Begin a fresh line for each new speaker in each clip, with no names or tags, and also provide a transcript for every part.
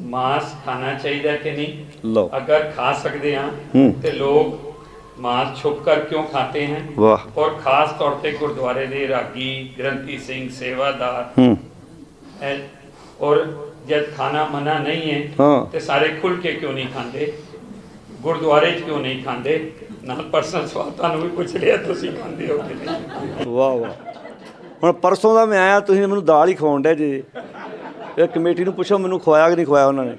ਮਾਸ ਖਾਣਾ ਚਾਹੀਦਾ ਕਿ ਨਹੀਂ?
ਲੋ
ਅਗਰ ਖਾ ਸਕਦੇ हैं ਤੇ ਲੋਕ ਮਾਸ ਛੁਪ ਕਰ ਕਿਉਂ ਖਾਤੇ ਹਨ?
ਵਾਹ।
ਔਰ ਖਾਸ ਤੌਰ ਤੇ ਗੁਰਦੁਆਰੇ ਦੇ ਰਾਗੀ ਗ੍ਰੰਥੀ ਸਿੰਘ ਸੇਵਾਦਾਰ।
ਹੂੰ।
ਔਰ ਜਦ ਖਾਣਾ ਮਨਾ ਨਹੀਂ
ਹੈ
ਤੇ ਸਾਰੇ ਖੁੱਲ ਕੇ ਕਿਉਂ ਨਹੀਂ ਖਾਂਦੇ? ਗੁਰਦੁਆਰੇ 'ਚ ਕਿਉਂ ਨਹੀਂ ਖਾਂਦੇ? ਨਾਲ ਪਰਸਨਲ ਸਵਾਲ ਤੁਹਾਨੂੰ ਵੀ ਪੁੱਛ ਲਿਆ ਤੁਸੀਂ ਖਾਂਦੇ ਹੋ ਕਿ ਨਹੀਂ?
ਵਾਹ ਵਾਹ। ਹੁਣ ਪਰਸੋਂ ਦਾ ਮੈਂ ਆਇਆ ਤੁਸੀਂ ਮੈਨੂੰ ਦਾਲ ਹੀ ਖਵਾਉਂਦੇ ਜੀ। ਇਹ ਕਮੇਟੀ ਨੂੰ ਪੁੱਛੋ, ਮੈਨੂੰ ਖਵਾਇਆ ਕਿ ਨਹੀਂ ਖਵਾਇਆ ਉਹਨਾਂ ਨੇ?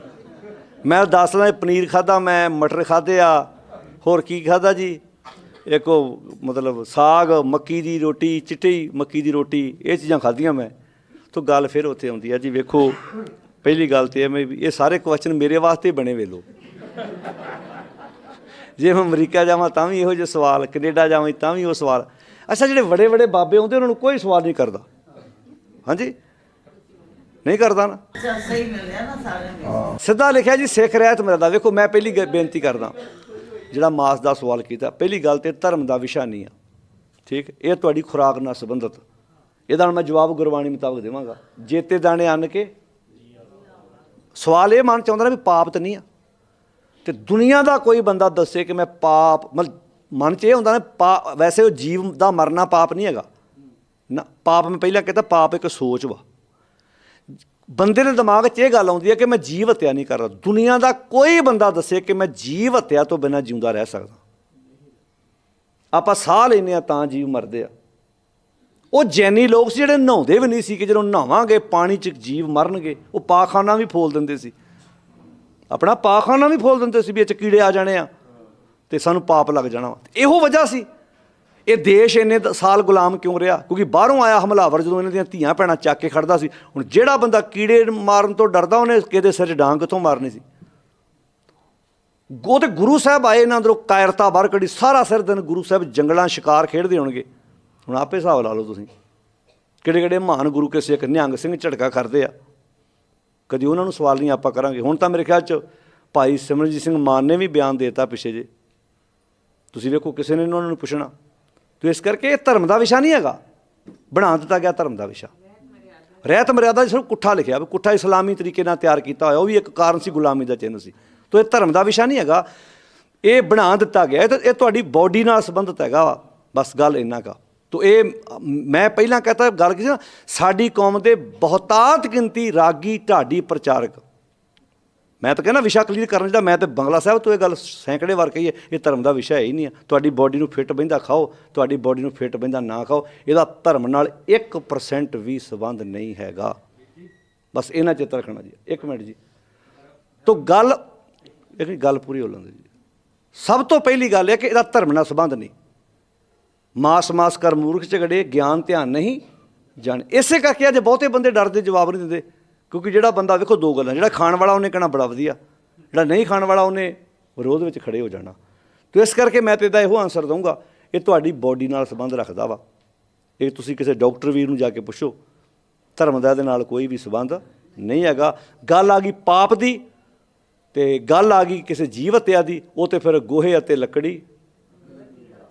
ਮੈਂ ਦੱਸ ਦੱਸਦਾ ਪਨੀਰ ਖਾਦਾ ਮੈਂ ਮਟਰ ਖਾਦੇ ਆ। ਹੋਰ ਕੀ ਖਾਦਾ ਜੀ? ਇੱਕ ਉਹ ਮਤਲਬ ਸਾਗ, ਮੱਕੀ ਦੀ ਰੋਟੀ, ਚਿੱਟੀ ਮੱਕੀ ਦੀ ਰੋਟੀ, ਇਹ ਚੀਜ਼ਾਂ ਖਾਧੀਆਂ ਮੈਂ। ਤੋਂ ਗੱਲ ਫਿਰ ਉੱਥੇ ਆਉਂਦੀ ਆ ਜੀ, ਵੇਖੋ, ਪਹਿਲੀ ਗੱਲ ਤੇ ਇਹ ਮੈਂ ਵੀ, ਇਹ ਸਾਰੇ ਕੁਐਸਚਨ ਮੇਰੇ ਵਾਸਤੇ ਬਣੇ ਵੇਲੋ ਜੇ ਮੈਂ ਅਮਰੀਕਾ ਜਾਵਾਂ ਤਾਂ ਵੀ ਇਹੋ ਜਿਹੇ ਸਵਾਲ, ਕੈਨੇਡਾ ਜਾਵਾਂ ਤਾਂ ਵੀ ਉਹ ਸਵਾਲ। ਅੱਛਾ, ਜਿਹੜੇ ਵੱਡੇ ਵੱਡੇ ਬਾਬੇ ਆਉਂਦੇ, ਉਹਨਾਂ ਨੂੰ ਕੋਈ ਸਵਾਲ ਨਹੀਂ ਕਰਦਾ। ਹਾਂਜੀ? ਨਹੀਂ ਕਰਦਾ ਨਾ।
ਸਹੀ ਮਿਲਿਆ ਨਾ ਸਾਰਿਆਂ ਨੂੰ।
ਸਿੱਧਾ ਲਿਖਿਆ ਜੀ ਸਿੱਖ ਰਹਿਤ ਮਰਦਾ ਵੇਖੋ ਮੈਂ ਪਹਿਲੀ ਬੇਨਤੀ ਕਰਦਾ। ਜਿਹੜਾ ਮਾਸ ਦਾ ਸਵਾਲ ਕੀਤਾ ਪਹਿਲੀ ਗੱਲ ਤੇ ਧਰਮ ਦਾ ਵਿਸ਼ਾ ਨਹੀਂ ਆ। ਠੀਕ? ਇਹ ਤੁਹਾਡੀ ਖੁਰਾਕ ਨਾਲ ਸੰਬੰਧਿਤ। ਇਹਦਾ ਮੈਂ ਜਵਾਬ ਗੁਰਬਾਣੀ ਮੁਤਾਬਕ ਦੇਵਾਂਗਾ। ਜੇਤੇ ਦਾਣੇ ਅੰਨ ਕੇ। ਸਵਾਲ ਇਹ ਮਨ ਚ ਆਉਂਦਾ ਨਾ ਵੀ ਪਾਪ ਤਾਂ ਨਹੀਂ ਆ। ਤੇ ਦੁਨੀਆ ਦਾ ਕੋਈ ਬੰਦਾ ਦੱਸੇ ਕਿ ਮੈਂ ਪਾਪ ਮਤਲਬ ਮਨ ਚ ਇਹ ਹੁੰਦਾ ਨਾ ਵੈਸੇ ਉਹ ਜੀਵ ਦਾ ਮਰਨਾ ਪਾਪ ਨਹੀਂ ਹੈਗਾ। ਨਾ ਪਾਪ ਮੈਂ ਪਹਿਲਾਂ ਕਹਿੰਦਾ ਪਾਪ ਇੱਕ ਸੋਚ ਵਾ। ਬੰਦੇ ਦੇ ਦਿਮਾਗ 'ਚ ਇਹ ਗੱਲ ਆਉਂਦੀ ਹੈ ਕਿ ਮੈਂ ਜੀਵ ਹੱਤਿਆ ਨਹੀਂ ਕਰਦਾ ਦੁਨੀਆ ਦਾ ਕੋਈ ਬੰਦਾ ਦੱਸੇ ਕਿ ਮੈਂ ਜੀਵ ਹੱਤਿਆ ਤੋਂ ਬਿਨਾਂ ਜਿਉਂਦਾ ਰਹਿ ਸਕਦਾ। ਆਪਾਂ ਸਾਹ ਲੈਂਦੇ ਆ ਤਾਂ ਜੀਵ ਮਰਦੇ ਆ। ਉਹ ਜੈਨੀ ਲੋਕ ਸੀ ਜਿਹੜੇ ਨਹਾਉਂਦੇ ਵੀ ਨਹੀਂ ਸੀ ਕਿ ਜਦੋਂ ਨਹਾਵਾਂਗੇ ਪਾਣੀ 'ਚ ਜੀਵ ਮਰਨਗੇ, ਉਹ ਪਾਖਾਨਾ ਵੀ ਫੋਲ ਦਿੰਦੇ ਸੀ। ਆਪਣਾ ਪਾਖਾਨਾ ਵੀ ਫੋਲ ਦਿੰਦੇ ਸੀ ਵੀ ਇਹ 'ਚ ਕੀੜੇ ਆ ਜਾਣੇ ਆ ਤੇ ਸਾਨੂੰ ਪਾਪ ਲੱਗ ਜਾਣਾ ਵਾ। ਇਹੋ ਵਜ੍ਹਾ ਸੀ। ਇਹ ਦੇਸ਼ ਇੰਨੇ ਸਾਲ ਗੁਲਾਮ ਕਿਉਂ ਰਿਹਾ? ਕਿਉਂਕਿ ਬਾਹਰੋਂ ਆਇਆ ਹਮਲਾਵਰ ਜਦੋਂ ਇਹਨਾਂ ਦੀਆਂ ਧੀਆਂ ਭੈਣਾਂ ਚੱਕ ਕੇ ਖੜਦਾ ਸੀ। ਹੁਣ ਜਿਹੜਾ ਬੰਦਾ ਕੀੜੇ ਮਾਰਨ ਤੋਂ ਡਰਦਾ, ਉਹਨੇ ਕਿਹਦੇ ਸਿਰ 'ਚ ਡਾਂਗ ਕਿੱਥੋਂ ਮਾਰਨੀ ਸੀ? ਉਹ ਤੇ ਗੁਰੂ ਸਾਹਿਬ ਆਏ ਇਹਨਾਂ ਅੰਦਰੋਂ ਕਾਇਰਤਾ ਬਾਹਰ ਕੱਢੀ, ਸਾਰਾ ਸਿਰ ਦਿਨ ਗੁਰੂ ਸਾਹਿਬ ਜੰਗਲਾਂ ਸ਼ਿਕਾਰ ਖੇਡਦੇ ਹੋਣਗੇ। ਹੁਣ ਆਪੇ ਹਿਸਾਬ ਲਾ ਲਓ ਤੁਸੀਂ। ਕਿਹੜੇ ਕਿਹੜੇ ਮਹਾਨ ਗੁਰੂ ਕੇ ਸਿੱਖ ਨਿਹੰਗ ਸਿੰਘ ਝਟਕਾ ਕਰਦੇ ਆ। ਕਦੀ ਉਹਨਾਂ ਨੂੰ ਸਵਾਲ ਨਹੀਂ ਆਪਾਂ ਕਰਾਂਗੇ। ਹੁਣ ਤਾਂ ਮੇਰੇ ਖਿਆਲ 'ਚ ਭਾਈ ਸਿਮਰਜੀਤ ਸਿੰਘ ਮਾਨ ਨੇ ਵੀ ਬਿਆਨ ਦਿੱਤਾ ਪਿੱਛੇ ਜੇ। ਤੁਸੀਂ ਵੇਖੋ, ਕਿਸੇ ਨੇ ਨੀ ਉਹਨਾਂ ਨੂੰ ਪੁੱਛਣਾ। ਤੇ ਇਸ ਕਰਕੇ ਇਹ ਧਰਮ ਦਾ ਵਿਸ਼ਾ ਨਹੀਂ ਹੈਗਾ। ਬਣਾ ਦਿੱਤਾ ਗਿਆ ਧਰਮ ਦਾ ਵਿਸ਼ਾ। ਰਹਿਤ ਮਰਿਆਦਾ ਸਿਰਫ ਕੁੱਠਾ ਲਿਖਿਆ, ਵੀ ਕੁੱਠਾ ਇਸਲਾਮੀ ਤਰੀਕੇ ਨਾਲ ਤਿਆਰ ਕੀਤਾ ਹੋਇਆ, ਉਹ ਵੀ ਇੱਕ ਕਾਰਨ ਸੀ ਗੁਲਾਮੀ ਦਾ ਚਿੰਨ੍ਹ ਸੀ। ਤੋ ਇਹ ਧਰਮ ਦਾ ਵਿਸ਼ਾ ਨਹੀਂ ਹੈਗਾ। ਇਹ ਬਣਾ ਦਿੱਤਾ ਗਿਆ ਇਹ ਤਾਂ ਇਹ ਤੁਹਾਡੀ ਬਾਡੀ ਨਾਲ ਸੰਬੰਧਿਤ ਹੈਗਾ ਵਾ। ਬਸ ਗੱਲ ਇੰਨਾ ਕਾ ਤੋ ਇਹ, ਮੈਂ ਪਹਿਲਾਂ ਕਹਤਾ ਗੱਲ ਕੀਤੀ ਸਾਡੀ ਕੌਮ ਦੇ ਬਹੁਤਾਤ ਗਿਣਤੀ ਰਾਗੀ ਢਾਡੀ ਪ੍ਰਚਾਰਕ। ਮੈਂ ਤਾਂ ਕਹਿੰਦਾ ਵਿਸ਼ਾ ਕਲੀਅਰ ਕਰਨ ਜਿਹੜਾ ਮੈਂ ਤੇ ਬੰਗਲਾ ਸਾਹਿਬ ਤੋਂ ਇਹ ਗੱਲ ਸੈਂਕੜੇ ਵਾਰ ਕਹੀ ਹੈ, ਇਹ ਧਰਮ ਦਾ ਵਿਸ਼ਾ ਹੀ ਨਹੀਂ ਹੈ। ਤੁਹਾਡੀ ਬਾਡੀ ਨੂੰ ਫਿੱਟ ਬਹਿੰਦਾ ਖਾਓ, ਤੁਹਾਡੀ ਬਾਡੀ ਨੂੰ ਫਿੱਟ ਬਹਿੰਦਾ ਨਾ ਖਾਓ, ਇਹਦਾ ਧਰਮ ਨਾਲ 1% ਵੀ ਸੰਬੰਧ ਨਹੀਂ ਹੈਗਾ। ਬਸ ਇਹਨਾਂ ਚਿੱਤ ਰੱਖਣਾ ਜੀ। ਇੱਕ ਮਿੰਟ ਜੀ। ਤੋਂ ਗੱਲ ਇਹ ਗੱਲ ਪੂਰੀ ਹੋ ਲੈਂਦੀ ਜੀ। ਸਭ ਤੋਂ ਪਹਿਲੀ ਗੱਲ ਇਹ ਕਿ ਇਹਦਾ ਧਰਮ ਨਾਲ ਸੰਬੰਧ ਨਹੀਂ। ਮਾਸ ਮਾਸ ਕਰ ਮੂਰਖ ਝਗੜੇ, ਗਿਆਨ ਧਿਆਨ ਨਹੀਂ, ਜਾਣ। ਇਸੇ ਕਰਕੇ ਅੱਜ ਬਹੁਤੇ ਬੰਦੇ ਡਰਦੇ, ਜਵਾਬ ਨਹੀਂ ਦਿੰਦੇ। ਕਿਉਂਕਿ ਜਿਹੜਾ ਬੰਦਾ, ਵੇਖੋ ਦੋ ਗੱਲਾਂ, ਜਿਹੜਾ ਖਾਣ ਵਾਲਾ ਉਹਨੇ ਕਹਿਣਾ ਬੜਾ ਵਧੀਆ, ਜਿਹੜਾ ਨਹੀਂ ਖਾਣ ਵਾਲਾ ਉਹਨੇ ਵਿਰੋਧ ਵਿੱਚ ਖੜੇ ਹੋ ਜਾਣਾ। ਤੇ ਇਸ ਕਰਕੇ ਮੈਂ ਤੇ ਇਹਦਾ ਇਹੋ ਆਨਸਰ ਦਊਂਗਾ, ਇਹ ਤੁਹਾਡੀ ਬਾਡੀ ਨਾਲ ਸੰਬੰਧ ਰੱਖਦਾ ਵਾ। ਇਹ ਤੁਸੀਂ ਕਿਸੇ ਡਾਕਟਰ ਵੀਰ ਨੂੰ ਜਾ ਕੇ ਪੁੱਛੋ, ਧਰਮ ਦਾ ਇਹਦੇ ਨਾਲ ਕੋਈ ਵੀ ਸੰਬੰਧ ਨਹੀਂ ਹੈਗਾ। ਗੱਲ ਆ ਗਈ ਪਾਪ ਦੀ, ਤੇ ਗੱਲ ਆ ਗਈ ਕਿਸੇ ਜੀਵ ਹੱਤਿਆ ਦੀ, ਉਹ ਤੇ ਫਿਰ ਗੋਹੇ ਅਤੇ ਲੱਕੜੀ,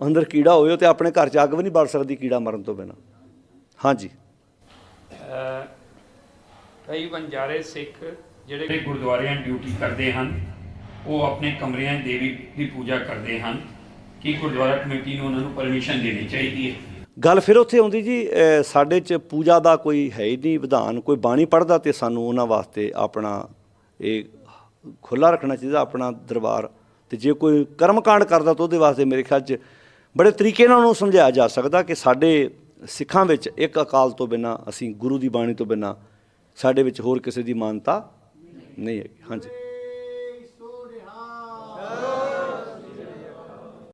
ਅੰਦਰ ਕੀੜਾ ਹੋਵੇ ਉਹ ਤੇ ਆਪਣੇ ਘਰ 'ਚ ਅੱਗ ਵੀ ਨਹੀਂ ਬਲ ਸਕਦੀ ਕੀੜਾ ਮਰਨ ਤੋਂ ਬਿਨਾਂ। ਹਾਂਜੀ।
ਕਈ ਬੰਜਾਰੇ ਸਿੱਖ ਜਿਹੜੇ ਗੁਰਦੁਆਰਿਆਂ ਡਿਊਟੀ ਕਰਦੇ ਹਨ ਉਹ ਆਪਣੇ ਕਮਰਿਆਂ 'ਚ ਦੇਵੀ ਦੀ ਪੂਜਾ ਕਰਦੇ ਹਨ ਕੀ ਗੁਰਦੁਆਰਾ ਕਮੇਟੀ ਨੂੰ ਉਹਨਾਂ ਨੂੰ ਪਰਮਿਸ਼ਨ ਦੇਣੀ ਚਾਹੀਦੀ ਹੈ?
ਗੱਲ ਫਿਰ ਉੱਥੇ ਆਉਂਦੀ ਜੀ ਅਹ ਸਾਡੇ 'ਚ ਪੂਜਾ ਦਾ ਕੋਈ ਹੈ ਹੀ ਨਹੀਂ ਵਿਧਾਨ ਕੋਈ ਬਾਣੀ ਪੜਦਾ ਤੇ ਸਾਨੂੰ ਉਹਨਾਂ ਵਾਸਤੇ ਆਪਣਾ ਇਹ ਖੁੱਲਾ ਰੱਖਣਾ ਚਾਹੀਦਾ ਆਪਣਾ ਦਰਬਾਰ। ਤੇ ਜੇ ਕੋਈ ਕਰਮਕਾਂਡ ਕਰਦਾ ਤਾਂ ਉਹਦੇ ਵਾਸਤੇ ਮੇਰੇ ਖਿਆਲ 'ਚ ਬੜੇ ਤਰੀਕੇ ਨਾਲ ਉਹਨੂੰ ਸਮਝਾਇਆ ਜਾ ਸਕਦਾ ਕਿ ਸਾਡੇ ਸਿੱਖਾਂ ਵਿੱਚ ਇੱਕ ਅਕਾਲ ਤੋਂ ਬਿਨਾ ਅਸੀਂ ਗੁਰੂ ਦੀ ਬਾਣੀ ਤੋਂ ਬਿਨਾ ਸਾਡੇ ਵਿੱਚ ਹੋਰ ਕਿਸੇ ਦੀ ਮਾਨਤਾ ਨਹੀਂ ਹੈਗੀ। ਹਾਂਜੀ।